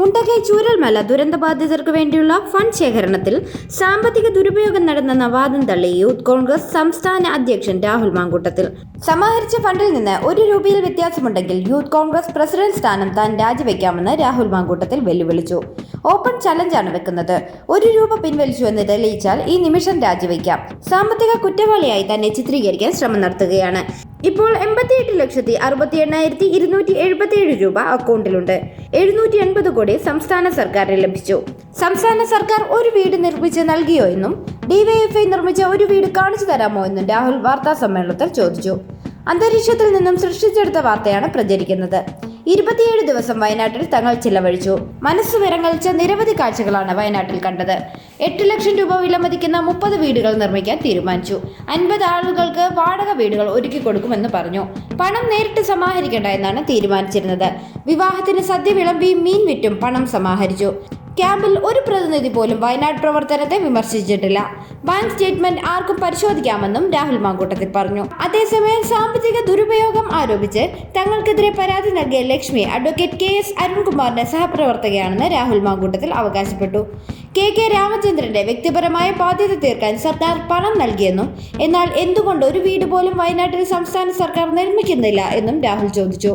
മുണ്ടകൈ ചൂരൽമല ദുരന്തബാധിതർക്ക് വേണ്ടിയുള്ള ഫണ്ട് ശേഖരണത്തിൽ സാമ്പത്തിക ദുരുപയോഗം നടന്നെന്ന വാദം തള്ളി യൂത്ത് കോൺഗ്രസ് സംസ്ഥാന അധ്യക്ഷൻ രാഹുൽ മാങ്കൂട്ടത്തിൽ. സമാഹരിച്ച ഫണ്ടിൽ നിന്ന് ഒരു രൂപയിൽ വ്യത്യാസമുണ്ടെങ്കിൽ യൂത്ത് കോൺഗ്രസ് പ്രസിഡന്റ് സ്ഥാനം താൻ രാജിവെക്കാമെന്ന് രാഹുൽ മാങ്കൂട്ടത്തിൽ വെല്ലുവിളിച്ചു. ഓപ്പൺ ചലഞ്ചാണ് വെക്കുന്നത്. ഒരു രൂപ പിൻവലിച്ചു എന്ന് തെളിയിച്ചാൽ ഈ നിമിഷം രാജിവെക്കാം. സാമ്പത്തിക കുറ്റവാളിയായി തന്നെ ചിത്രീകരിക്കാൻ ശ്രമം നടത്തുകയാണ്. ഇപ്പോൾ എൺപത്തിയെട്ട് ലക്ഷത്തി അറുപത്തി എണ്ണായിരത്തി ഇരുന്നൂറ്റി എഴുപത്തിയേഴ് രൂപ അക്കൗണ്ടിലുണ്ട്. എഴുന്നൂറ്റി എൺപത് കോടി സംസ്ഥാന സർക്കാരിന് ലഭിച്ചു. സംസ്ഥാന സർക്കാർ ഒരു വീട് നിർമ്മിച്ച് നൽകിയോ എന്നും ഡിവൈഎഫ്ഐ നിർമ്മിച്ച ഒരു വീട് കാണിച്ചു തരാമോ എന്നും രാഹുൽ വാർത്താ സമ്മേളനത്തിൽ ചോദിച്ചു. അന്തരീക്ഷത്തിൽ നിന്നും സൃഷ്ടിച്ചെടുത്ത വാർത്തയാണ് പ്രചരിക്കുന്നത്. ഇരുപത്തിയേഴ് ദിവസം വയനാട്ടിൽ തങ്ങൾ ചിലവഴിച്ചു. മനസ്സ് വിറങ്ങലിച്ച നിരവധി കാഴ്ചകളാണ് വയനാട്ടിൽ കണ്ടത്. എട്ട് ലക്ഷം രൂപ വിലമതിക്കുന്ന മുപ്പത് വീടുകൾ നിർമ്മിക്കാൻ തീരുമാനിച്ചു. അൻപത് ആളുകൾക്ക് വാടക വീടുകൾ ഒരുക്കി കൊടുക്കുമെന്ന് പറഞ്ഞു. പണം നേരിട്ട് സമാഹരിക്കേണ്ട എന്നാണ് തീരുമാനിച്ചിരുന്നത്. വിവാഹത്തിന് സദ്യ വിളമ്പി മീൻ വിറ്റും പണം സമാഹരിച്ചു. ക്യാമ്പിൽ ഒരു പ്രതിനിധി പോലും വയനാട് പ്രവർത്തനത്തെ വിമർശിച്ചിട്ടില്ല. ബാങ്ക് സ്റ്റേറ്റ്മെന്റ് ആർക്കും പരിശോധിക്കാമെന്നും രാഹുൽ മാങ്കൂട്ടത്തിൽ പറഞ്ഞു. അതേസമയം സാമ്പത്തിക ദുരുപയോഗം ആരോപിച്ച് തങ്ങൾക്കെതിരെ പരാതി നൽകിയ ലക്ഷ്മി അഡ്വക്കേറ്റ് കെ എസ് അരുൺകുമാറിന്റെ സഹപ്രവർത്തകയാണെന്ന് രാഹുൽ മാങ്കൂട്ടത്തിൽ അവകാശപ്പെട്ടു. കെ കെ രാമചന്ദ്രന്റെ വ്യക്തിപരമായ ബാധ്യത തീർക്കാൻ സർക്കാർ പണം നൽകിയെന്നും എന്നാൽ എന്തുകൊണ്ട് ഒരു വീട് പോലും വയനാട്ടിൽ സംസ്ഥാന സർക്കാർ നിർമ്മിക്കുന്നില്ല എന്നും രാഹുൽ ചോദിച്ചു.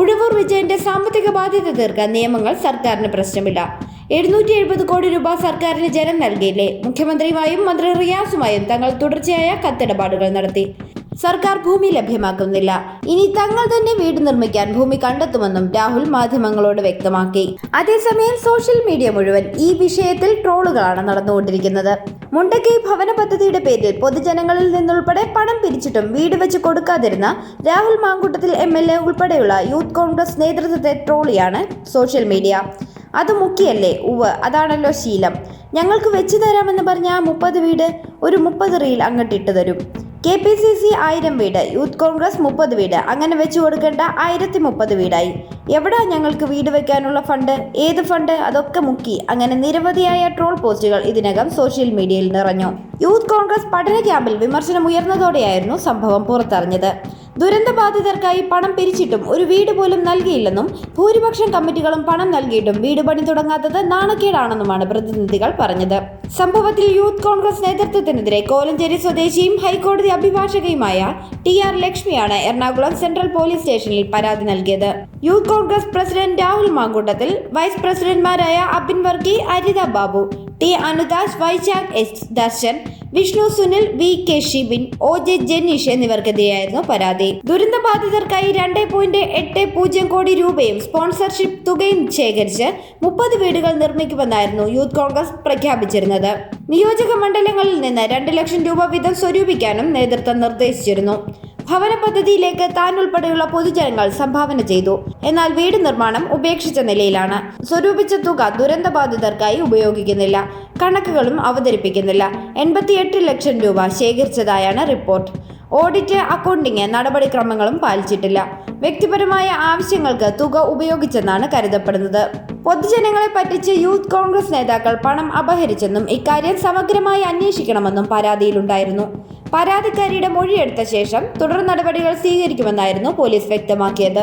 ഉഴവൂർ വിജയന്റെ സാമ്പത്തിക ബാധ്യത തീർക്കാൻ നിയമങ്ങൾ സർക്കാരിന് പ്രശ്നമില്ല. എഴുന്നൂറ്റി എഴുപത് കോടി രൂപ സർക്കാരിന് ജനം നൽകിയില്ലേ? മുഖ്യമന്ത്രിയുമായും മന്ത്രി റിയാസുമായും തങ്ങൾ തുടർച്ചയായ കത്തിടപാടുകൾ നടത്തി. സർക്കാർ ഭൂമി ലഭ്യമാക്കുന്നില്ല. ഇനി തങ്ങൾ തന്നെ വീട് നിർമ്മിക്കാൻ ഭൂമി കണ്ടെത്തുമെന്നും രാഹുൽ മാധ്യമങ്ങളോട് വ്യക്തമാക്കി. അതേസമയം സോഷ്യൽ മീഡിയ മുഴുവൻ ഈ വിഷയത്തിൽ ട്രോളുകളാണ് നടന്നുകൊണ്ടിരിക്കുന്നത്. മുണ്ടക്കൈ ഭവന പദ്ധതിയുടെ പേരിൽ പൊതുജനങ്ങളിൽ നിന്നുൾപ്പെടെ പണം പിരിച്ചിട്ടും വീട് വെച്ച് കൊടുക്കാതിരുന്ന രാഹുൽ മാങ്കൂട്ടത്തിൽ എം ഉൾപ്പെടെയുള്ള യൂത്ത് കോൺഗ്രസ് നേതൃത്വത്തെ ട്രോളിയാണ് സോഷ്യൽ മീഡിയ. അത് മുക്കിയല്ലേ? ഉവ് അതാണല്ലോ ശീലം. ഞങ്ങൾക്ക് വെച്ച് തരാമെന്ന് പറഞ്ഞ ആ മുപ്പത് വീട് ഒരു മുപ്പത് റീൽ അങ്ങോട്ടിട്ട് തരും. കെ പി സി സി ആയിരം വീട് യൂത്ത് കോൺഗ്രസ് മുപ്പത് വീട് അങ്ങനെ വെച്ചു കൊടുക്കേണ്ട ആയിരത്തി മുപ്പത് വീടായി. എവിടാ ഞങ്ങൾക്ക് വീട് വെക്കാനുള്ള ഫണ്ട്? ഏത് ഫണ്ട്? അതൊക്കെ മുക്കി. അങ്ങനെ നിരവധിയായ ട്രോൾ പോസ്റ്റുകൾ ഇതിനകം സോഷ്യൽ മീഡിയയിൽ നിറഞ്ഞു. യൂത്ത് കോൺഗ്രസ് പഠന ക്യാമ്പിൽ വിമർശനം ഉയർന്നതോടെയായിരുന്നു സംഭവം പുറത്തറിഞ്ഞത്. ദുരന്തബാധിതർക്കായി പണം പിരിച്ചിട്ടും ഒരു വീട് പോലും നൽകിയില്ലെന്നും ഭൂരിപക്ഷം കമ്മിറ്റികളും പണം നൽകിയിട്ടും വീട് പണി തുടങ്ങാത്തത് നാണക്കേടാണെന്നുമാണ് പ്രതിനിധികൾ പറഞ്ഞത്. സംഭവത്തിൽ യൂത്ത് കോൺഗ്രസ് നേതൃത്വത്തിനെതിരെ കോലഞ്ചേരി സ്വദേശിയും ഹൈക്കോടതി അഭിഭാഷകയുമായ ടി ആർ ലക്ഷ്മിയാണ് എറണാകുളം സെൻട്രൽ പോലീസ് സ്റ്റേഷനിൽ പരാതി നൽകിയത്. Youth Congress president Rahul Mamkootathil vice പ്രസിഡന്റ്മാരായ Abin Varkey Aritha Babu T Anudas Vaishakh S Darshan Vishnu Sunil V. K. Shibin O. J. Janeesh എന്നിവർക്കെതിരെയായിരുന്നു പരാതി. ദുരന്തബാധിതർക്കായി രണ്ട് പോയിന്റ് എട്ട് പൂജ്യം കോടി രൂപയും സ്പോൺസർഷിപ്പ് തുകയും ശേഖരിച്ച് മുപ്പത് വീടുകൾ നിർമ്മിക്കുമെന്നായിരുന്നു യൂത്ത് കോൺഗ്രസ് പ്രഖ്യാപിച്ചിരുന്നത്. നിയോജക മണ്ഡലങ്ങളിൽ നിന്ന് രണ്ട് ലക്ഷം രൂപ വീതം സ്വരൂപിക്കാനും നേതൃത്വം നിർദ്ദേശിച്ചിരുന്നു. ഭവന പദ്ധതിയിലേക്ക് താൻ ഉൾപ്പെടെയുള്ള പൊതുജനങ്ങൾ സംഭാവന ചെയ്തു. എന്നാൽ വീട് നിർമ്മാണം ഉപേക്ഷിച്ച നിലയിലാണ്. സ്വരൂപിച്ച തുക ദുരന്തബാധിതർക്കായി ഉപയോഗിക്കുന്നില്ല. കണക്കുകളും അവതരിപ്പിക്കുന്നില്ല. എൺപത്തിയെട്ട് ലക്ഷം രൂപ ശേഖരിച്ചതായാണ് റിപ്പോർട്ട്. ഓഡിറ്റ് അക്കൗണ്ടിങ് നടപടിക്രമങ്ങളും പാലിച്ചിട്ടില്ല. വ്യക്തിപരമായ ആവശ്യങ്ങൾക്ക് തുക ഉപയോഗിച്ചെന്നാണ് കരുതപ്പെടുന്നത്. പൊതുജനങ്ങളെ പറ്റിച്ച് യൂത്ത് കോൺഗ്രസ് നേതാക്കൾ പണം അപഹരിച്ചെന്നും ഇക്കാര്യം സമഗ്രമായി അന്വേഷിക്കണമെന്നും പരാതിയിലുണ്ടായിരുന്നു. പരാതിക്കാരിയുടെ മൊഴിയെടുത്ത ശേഷം തുടർ നടപടികൾ സ്വീകരിക്കുമെന്നായിരുന്നു പോലീസ് വ്യക്തമാക്കിയത്